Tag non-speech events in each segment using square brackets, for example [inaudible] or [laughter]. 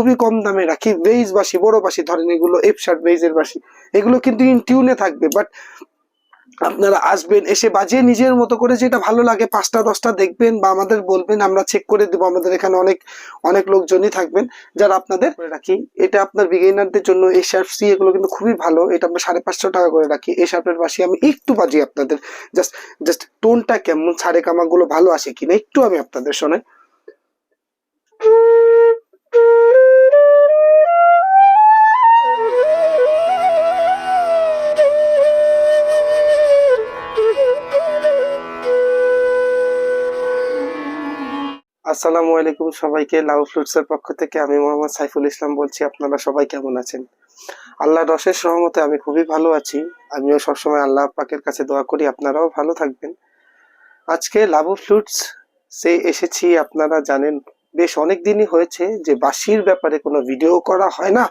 খুবই কম দামে রাখি। বেইজ বাসি, বড় বাসি ধরেন এগুলো এফ শার্ট বেইজের বাসি। এগুলো কিন্তু ইন টিউনে থাকবে বাট আপনারা আসবেন, এসে বাজিয়ে নিজের মতো করে যেটা ভালো লাগে, পাঁচটা, দশটা দেখবেন বা আমাদের বলবেন, আমরা চেক করে দেবো। আমাদের এখানে অনেক অনেক লোকজনই থাকবেন যারা আপনাদের রাখি। এটা আপনার বিগিনারদের জন্য এই শার্প সি এগুলো কিন্তু খুবই ভালো। এটা আমরা সাড়ে পাঁচশো টাকা করে রাখি। এই শার্পের বাসি আমি একটু বাজি আপনাদের জাস্ট জাস্ট টোনটা কেমন, সাড়ে কামাগুলো ভালো আসে কিনা, একটু আমি আপনাদের শোনাই। আসসালামু আলাইকুম সবাইকে, লাউ ফ্রুটস এর পক্ষ থেকে আমি মোহাম্মদ সাইফুল ইসলাম বলছি, আপনারা সবাই কেমন আছেন? আল্লাহর রসের সহমতে আমি খুবই ভালো আছি। আমিও সবসময় আল্লাহ পাকের কাছে দোয়া করি, আপনারাও ভালো থাকবেন। আজকে লাবু ফ্রুটস সে এসেছি, আপনারা জানেন, বেশ অনেক দিনই হয়েছে যে বাসির ব্যাপারে কোনো ভিডিও করা হয় না,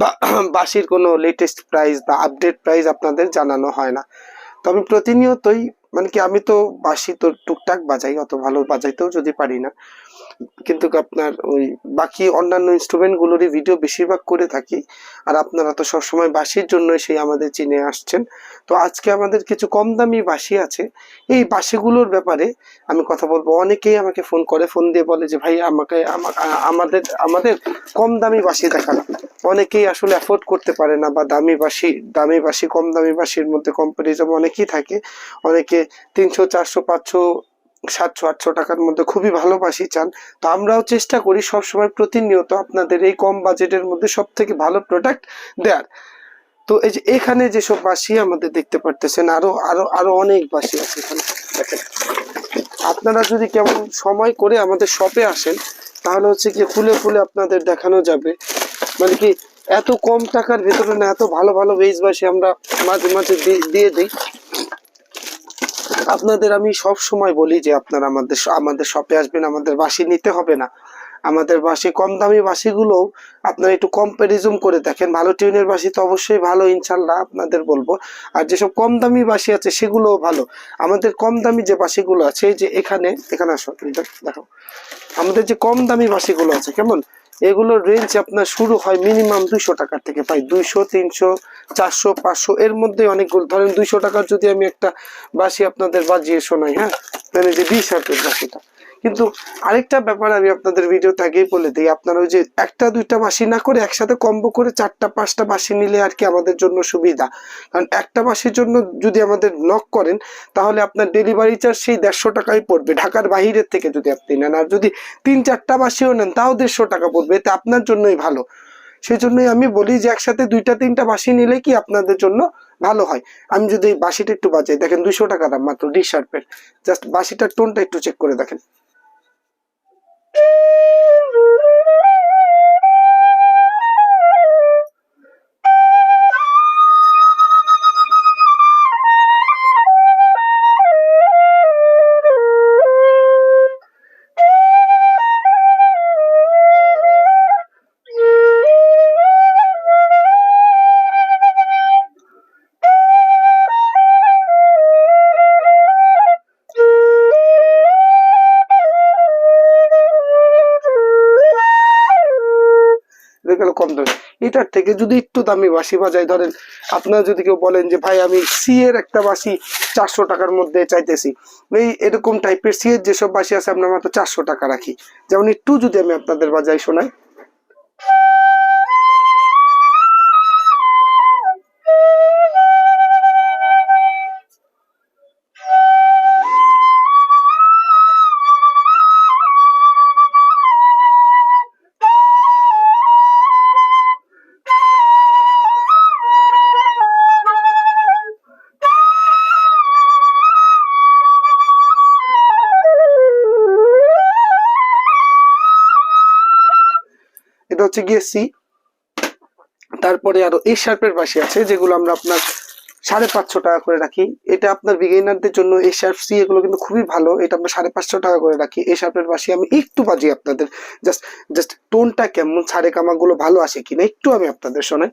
বা [clears throat] বাসির কোনো লেটেস্ট প্রাইস বা আপডেট প্রাইস আপনাদের জানানো হয় না। তো আমি প্রতিনিয়তই মানে কি, আমি তো বাঁশি তো টুকটাক বাজাই, অত ভালো বাজাইতেও যদি পারি না। কিন্তু আপনার ওই বাকি অন্যান্য ইনস্ট্রুমেন্ট গুলোরই ভিডিও বেশিরভাগ করে থাকি। আর আপনারা তো সবসময় বাঁশির জন্য সেই আমাদের চিনে আসছেন। তো আজকে আমাদের কিছু কম দামি বাঁশি আছে। এই বাঁশিগুলোর ব্যাপারে আমি কথা বলব। অনেকেই আমাকে ফোন করে ফোন দিয়ে বলে যে, ভাই, আমাকে আমা- আমাদের আমাদের কম দামি বাঁশি দেখান। অনেকেই আসলে অ্যাফোর্ড করতে পারে না বা দামি বাঁশি দামি বাঁশি কম দামি বাসির মধ্যে কম্পারিজন অনেকেই থাকে। অনেকে তিনশো, চারশো, পাঁচশো, সাতশো, আটশো টাকার মধ্যে খুবই ভালো বাঁশি চান। তো আমরাও চেষ্টা করি সবসময় প্রতিনিয়ত আপনাদের এই কম বাজেটের মধ্যে সব থেকে ভালো প্রোডাক্ট দেওয়ার তো এই যে এখানে যেসব বাঁশি আমাদের দেখতে পারতেছেন, আরও আরও আরও অনেক বাঁশি আছে এখানে। আপনারা যদি কেমন সময় করে আমাদের শপে আসেন, তাহলে হচ্ছে কি খুলে খুলে আপনাদের দেখানো যাবে মানে কি, এত কম টাকার ভেতরে না, এত ভালো ভালো বেজ বাসি আমরা মাঝে মাঝে দিয়ে দিই। আপনাদের আমি সব সময় বলি যে আপনারা আমাদের আমাদের শপে আসবেন, আমাদের বাসি নিতে হবে না। আমাদের বাসি, কম দামি বাসিগুলো আপনারা একটু কম্পারিজম করে দেখেন। ভালো টিউনের বাসি তো অবশ্যই ভালো, ইনশাল্লাহ আপনাদের বলব। আর যেসব কম দামি বাসি আছে, সেগুলোও ভালো। আমাদের কম দামি যে বাসিগুলো আছে যে এখানে এখানে আসো দেখো আমাদের যে কম দামি বাসিগুলো আছে, কেমন? এগুলোর রেঞ্জ আপনার শুরু হয় মিনিমাম দুইশো টাকার থেকে। পাই দুইশো, তিনশো, চারশো, পাঁচশো, এর মধ্যে অনেকগুলো ধরেন দুইশো টাকার যদি আমি একটা বাসি আপনাদের বাজিয়ে শোনাই হ্যাঁ? মানে যে বিশ হাতের বাসিটা। কিন্তু আরেকটা ব্যাপার আমি আপনাদের ভিডিওতে আগেই বলে দিই। আপনারা ওই যে একটা দুইটা বাসি না করে একসাথে কম্বো করে চারটা, পাঁচটা বাসি নিলে আর কি আমাদের জন্য সুবিধা। কারণ একটা বাসির জন্য যদি আমাদের নক করেন, তাহলে আপনার ডেলিভারি চার্জ সেই দেড়শো টাকাই পড়বে। ঢাকার বাহিরের থেকে যদি আপনি নেন। আর যদি তিন, চারটা বাসিও নেন, তাও দেড়শো টাকা পড়বে। এতে আপনার জন্যই ভালো। সেই জন্যই আমি বলি যে একসাথে দুইটা, তিনটা বাসি নিলে কি আপনাদের জন্য ভালো হয়। আমি যদি এই বাসিটা একটু বাজাই। দেখেন দুইশো টাকা দাম মাত্র ডি শার্পের জাস্ট বাসিটার টোনটা একটু চেক করে দেখেন। গেল কম দামি এটার থেকে যদি একটু দামি বাসি বাজাই ধরেন আপনারা যদি কেউ বলেন যে, ভাই, আমি সি এর একটা বাসি চারশো টাকার মধ্যে চাইতেছি। এই এরকম টাইপের সি এর যেসব বাসি আছে, আমরা মাত্র চারশো টাকা রাখি। যেমন একটু যদি আমি আপনাদের বাজাই শোনাই এটা হচ্ছে গিয়ে সি তারপরে আরও এই শার্পের পাশে আছে, যেগুলো আমরা আপনার সাড়ে পাঁচশো টাকা করে রাখি। এটা আপনার বিগিনারদের জন্য এই শার্প সি এগুলো কিন্তু খুবই ভালো। এটা আমরা সাড়ে পাঁচশো টাকা করে রাখি। এই শার্পের পাশে আমি একটু বাজি আপনাদের জাস্ট জাস্ট টোনটা কেমন, সাড়ে কামাগুলো ভালো আসে কিনা, একটু আমি আপনাদের শোনাই।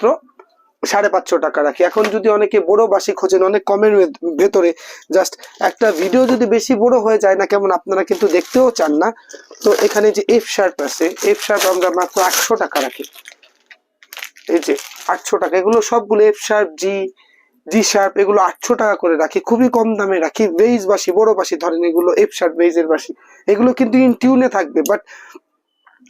মাত্র সাড়ে পাঁচশো টাকা রাখি। এখন যদি অনেকে বড় বাসি খোঁজেন, অনেক কমের ভেতরে জাস্ট একটা ভিডিও যদি বেশি বড় হয়ে যায় না, কেমন আপনারা কিন্তু দেখতেও চান না। তো এখানে যে এফ শার্প আছে এফ শার্প আমরা মাত্র আটশো টাকা রাখি। এই যে আটশো টাকা, এগুলো সবগুলো F sharp G G sharp এগুলো আটশো টাকা করে রাখি। খুবই কম দামে রাখি। বেইজ বাসি, বড় বাসি, ধরেন এগুলো এফ শার্প বেইজের বাসি। এগুলো কিন্তু ইন টিউনে থাকবে বাট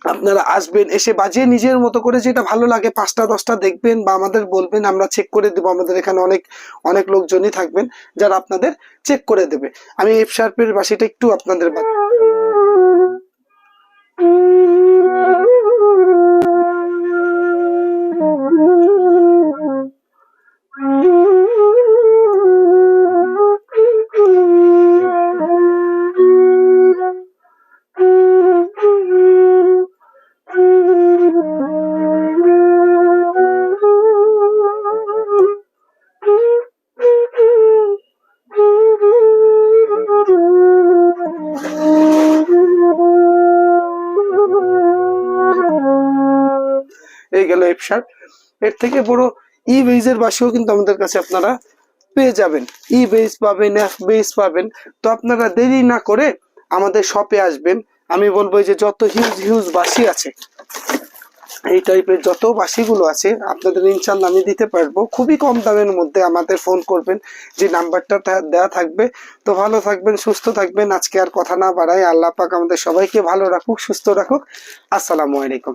আপনারা আসবেন, এসে বাজিয়ে নিজের মতো করে যেটা ভালো লাগে, পাঁচটা, দশটা দেখবেন বা আমাদের বলবেন, আমরা চেক করে দেবো, আমাদের এখানে অনেক অনেক লোকজনই থাকবেন যারা আপনাদের চেক করে দেবে। আমি এফ শার্পের বাসিটা একটু আপনাদের গেল এফ শার্প এর থেকে বড় ই বেইজের বাসিও কিন্তু আমাদের কাছে আপনারা পেয়ে যাবেন। ই বেজ পাবেন এফ বেজ পাবেন। তো আপনারা দেরি না করে আমাদের শপে আসবেন। আমি বলব যে যত হিউজ হিউজ বাসি আছে, এই টাইপের যত বাসিগুলো আছে, আপনাদের ইনশাল্লাহ আমি দিতে পারব। খুবই কম দামের মধ্যে আমাদের ফোন করবেন, যে নাম্বারটা দেওয়া থাকবে। তো ভালো থাকবেন, সুস্থ থাকবেন। আজকে আর কথা না বাড়াই। আল্লাহ পাক আমাদের সবাইকে ভালো রাখুক, সুস্থ রাখুক। আসসালামু আলাইকুম।